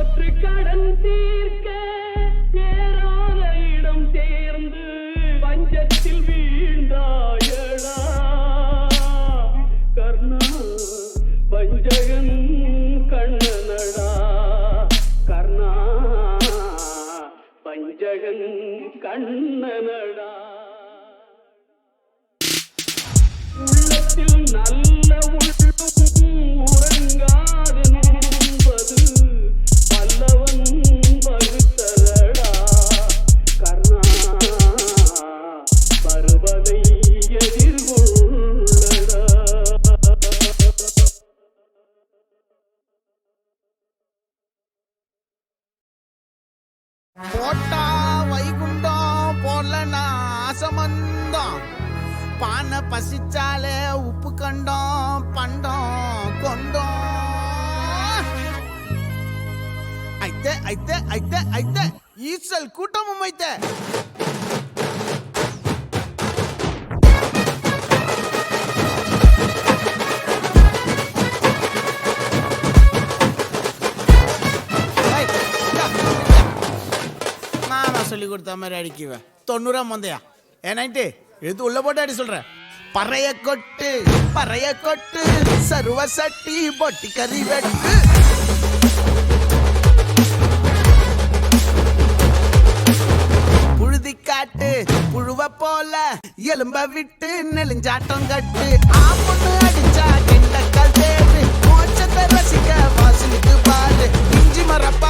செஞ்சோற்று கடன் தீர்க்க தேராத இடம் தேர்ந்து பஞ்சத்தில் வீழ்ந்தாயடா கர்ணா வஞ்சகன் கண்ணனடா கர்ணா வஞ்சகன் கண்ணனடா உள்ளத்தில் நல்ல உள்ளம் உறங்காது போட்டா வைகுண்டம் போடலனா ஆசமந்தம் பானை பசிச்சாலே உப்பு கண்டம் பண்டம் கொண்டோம். ஐத்த ஐத்த ஐத்த ஐத்த ஈசல் கூட்டமும் வைத்த. சொல்லி கொடுத்த மாதிரி அடிக்குவேன் தொண்ணூறாம் மந்தையா? ஏனாயிட்டு எடுத்து உள்ள போட்டு அடி சொல்றேன் பறைய கொட்டு பறைய கொட்டு சருவ சட்டி பொட்டி கறி வெட்டு. விளையாட்டு புழுவ போல எலும்ப விட்டு நெலிஞ்சாட்டம் கட்டு. ஆமுன்னு அடிச்சா கிண்டக்கல் தேடு மோச்சத்தை ரசிக்க வாசலுக்கு பாரு. இஞ்சி மரப்பா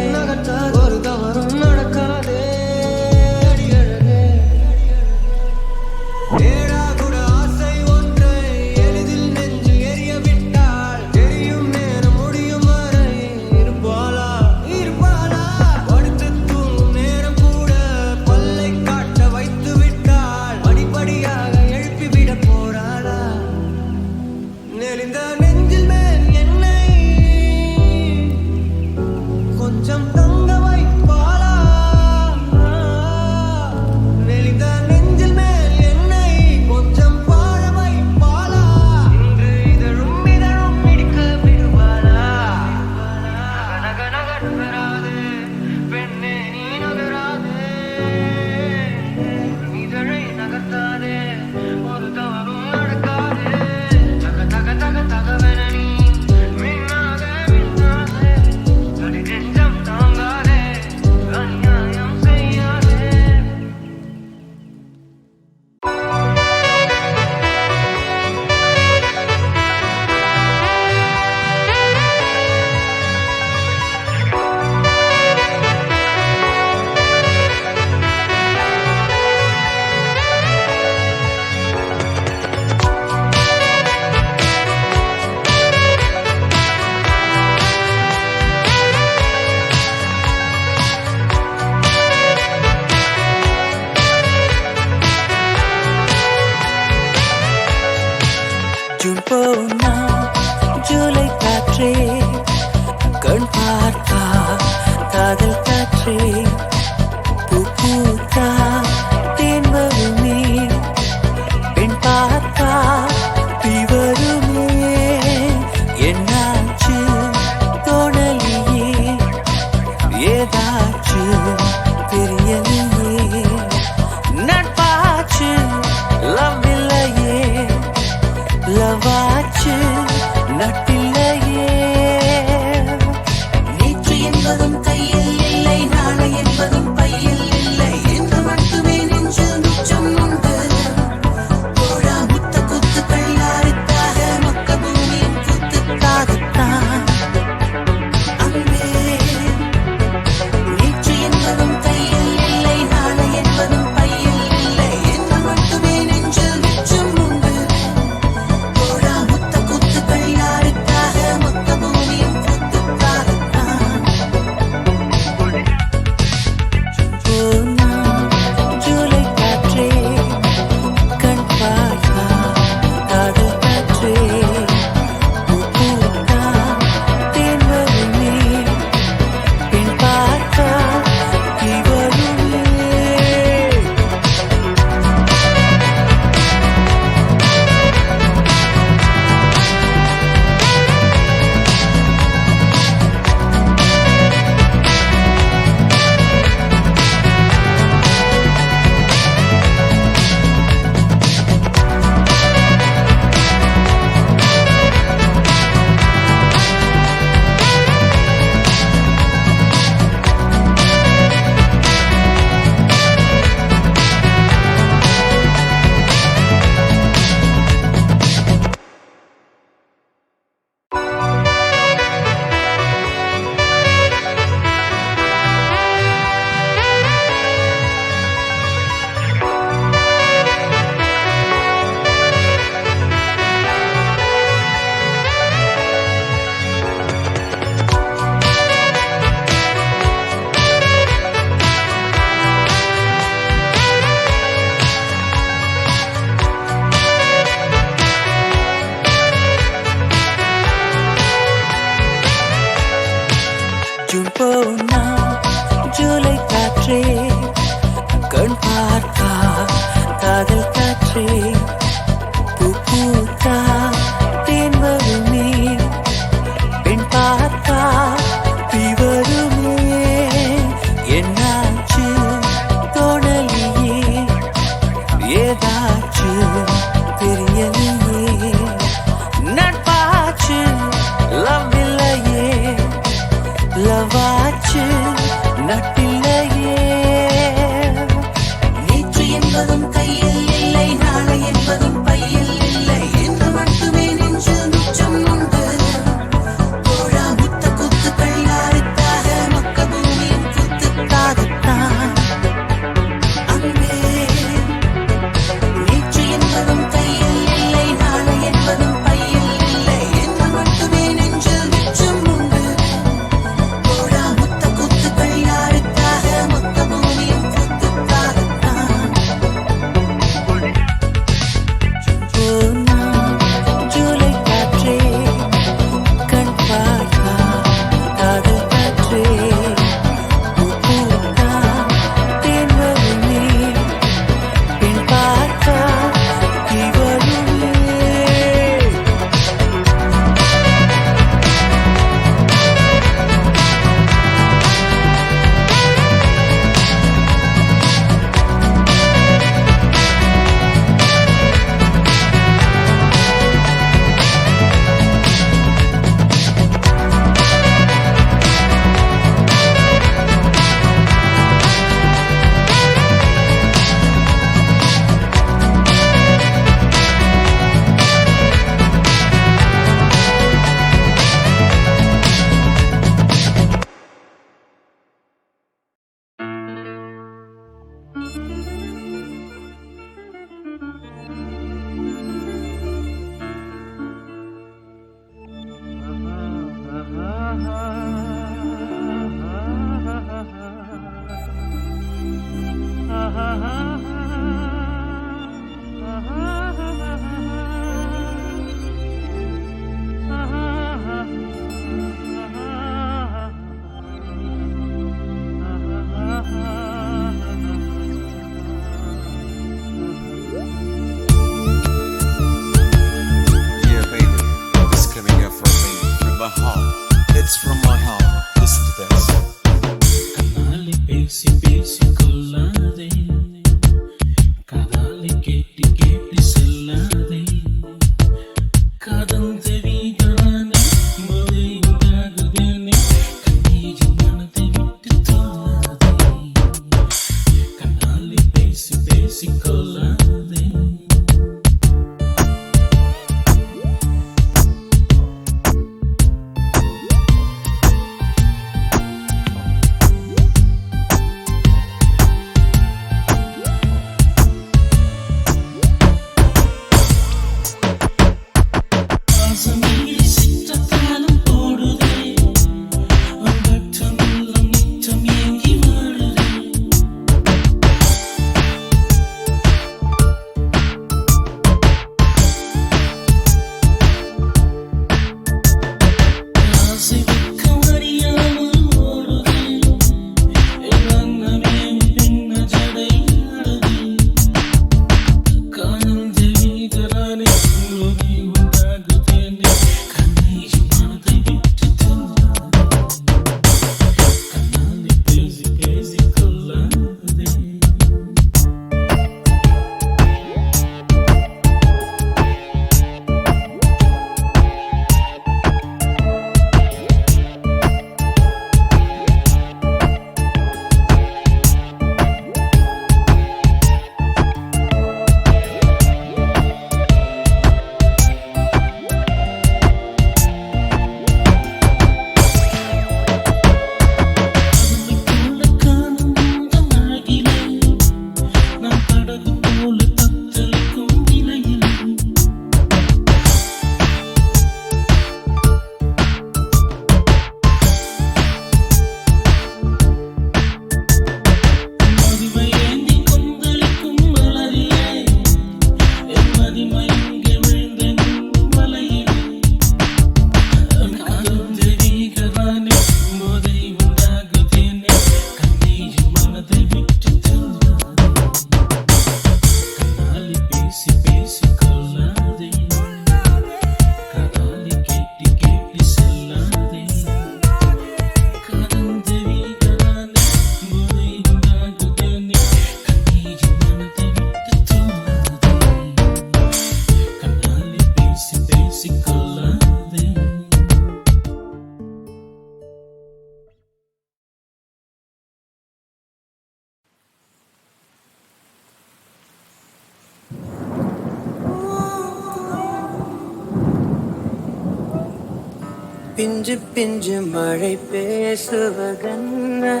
பிஞ்சு பிஞ்சு மழை பேசுவதென்ன?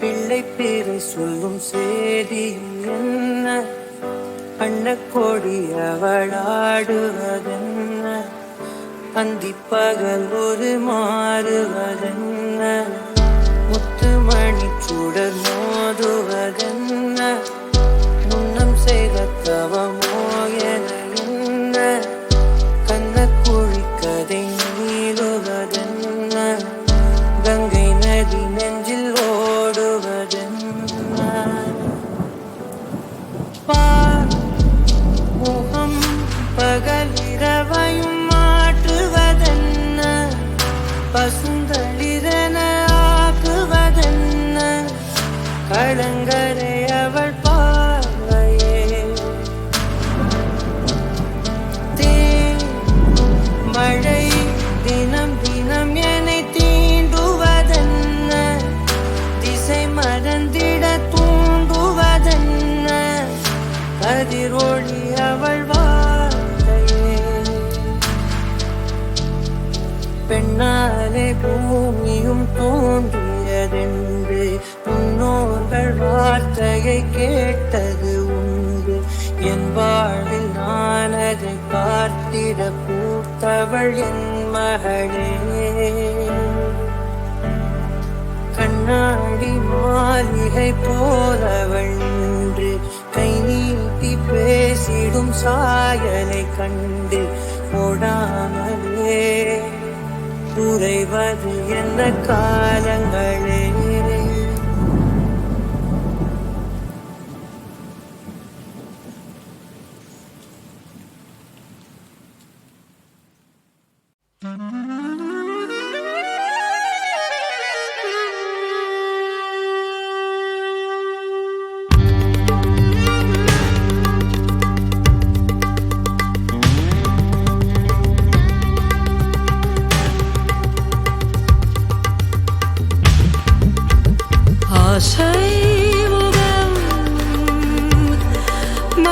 பிள்ளை பேரை சொல்லும் சேதியும் என்ன? அன்னக்கோடி அவளாடுவதென்ன? அந்தி பகல் ஒரு மாறுவதென்ன? முத்து மணி சுடர் மோதுவதென்ன? முன்னம் செய்த தவம் அவள் என் மகளே கண்ணாடி மாளிகை போலவள் நின்று கை நீட்டி பேசிடும் சாயலை கண்டு போடாமலே உறைவது என்ன காலங்களே.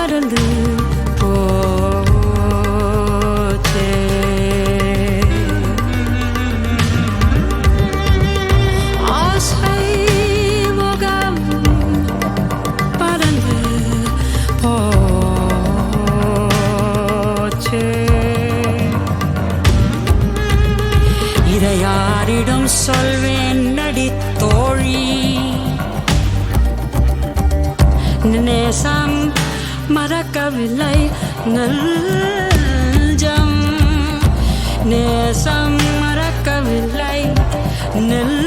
மறந்து மறக்கவில்லை நெஞ்சம் நேசம் மறக்கவில்லை நெஞ்சம்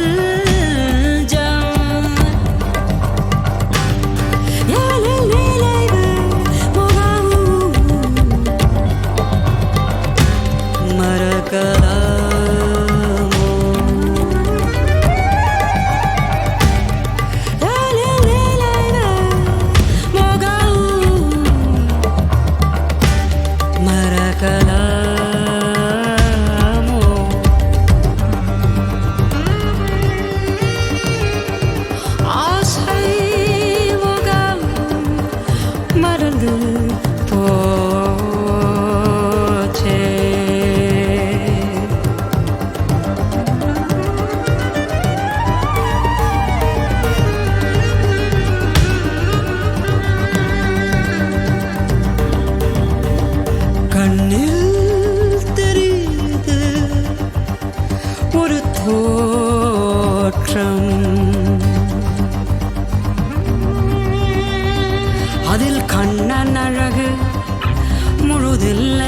முழுதில்லை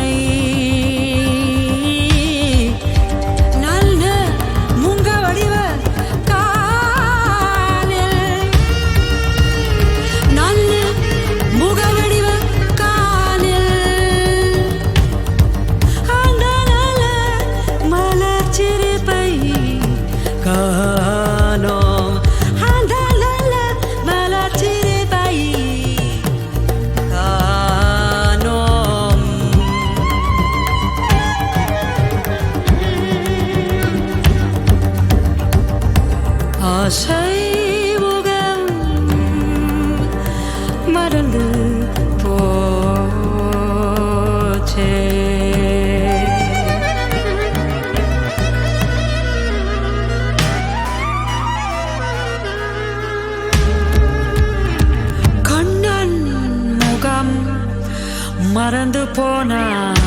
மறந்து போனான்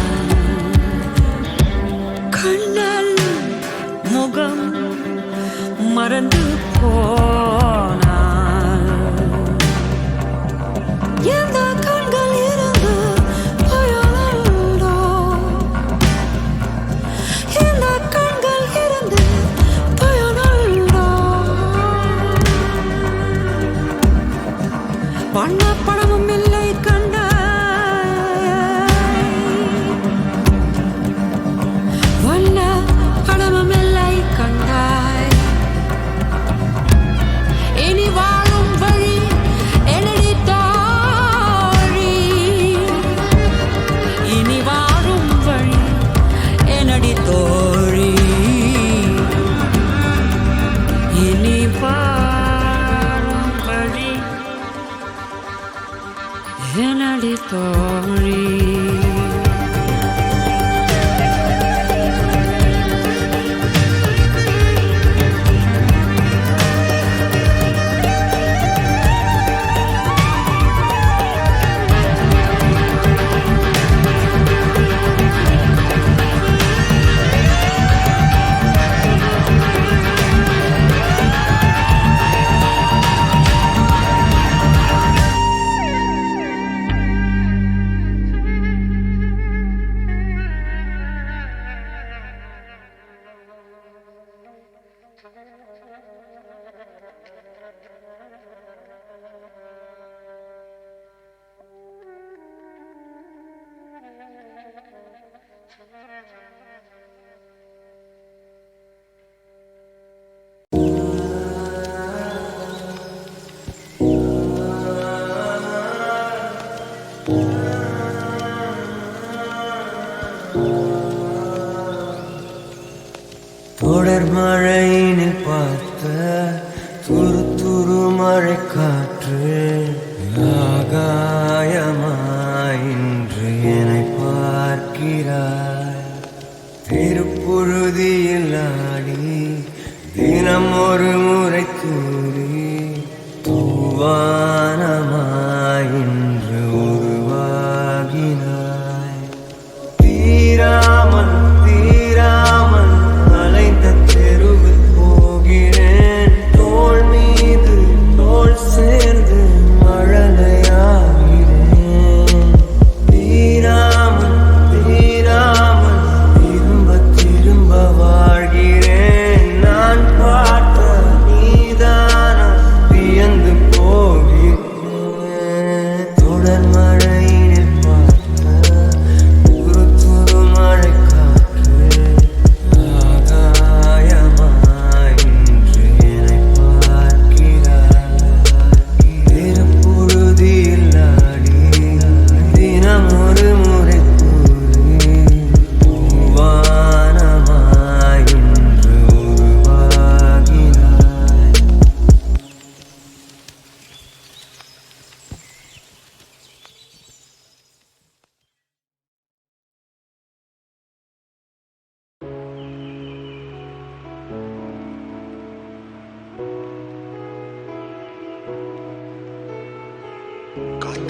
கண்ணல் முகம் மறந்து போ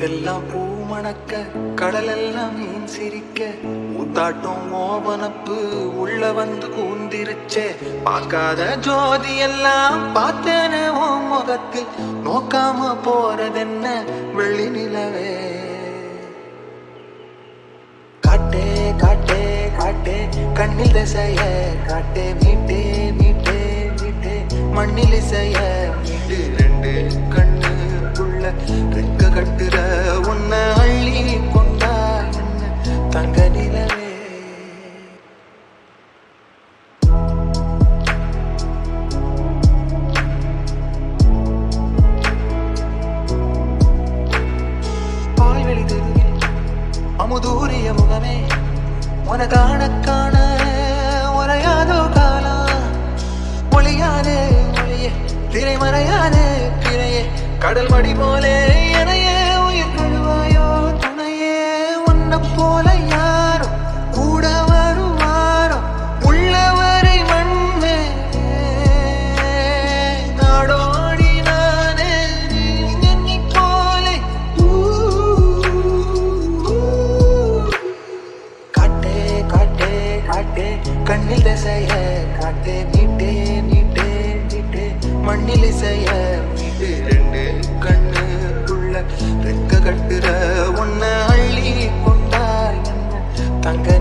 காத்தெல்லாம் பூ மணக்க கடலெல்லாம் மீன் சிரிக்க ஊத்தாட்டம் ஓவனப்பு உள்ள வந்து கூந்திருச்சே. பார்க்காத ஜோதி எல்லாம் பார்த்தேனே ஓ முகத்தில் நோக்காம போறதென்ன வெள்ளி நிலவே காட்டே காட்டே காட்டே கண்ணில் திசைய காட்டே மீட்டே மீட்டே மீட்டே மண்ணில் இசைய மீட்டு ரெண்டு கண்ணுக்குள்ள ரெக்க கட்டுற உன்னை அள்ளி கொண்டா தங்க நிலவே பால்வெளி தெருவில் அமுதூரிய முகமே. உன காண காண உரையாதோ காலம் ஒளியாதே ஒளியே திரைமறையாதே பிறையே கடல் மடி போலே என நீட்டே நீட்டே நீட்டே நீட்டே மண்ணில் இசைய வீட்டு ரெண்டு கண்ணு உள்ள ரெக்க கட்டுற ஒன்ன அள்ளி கொண்டாய் தங்க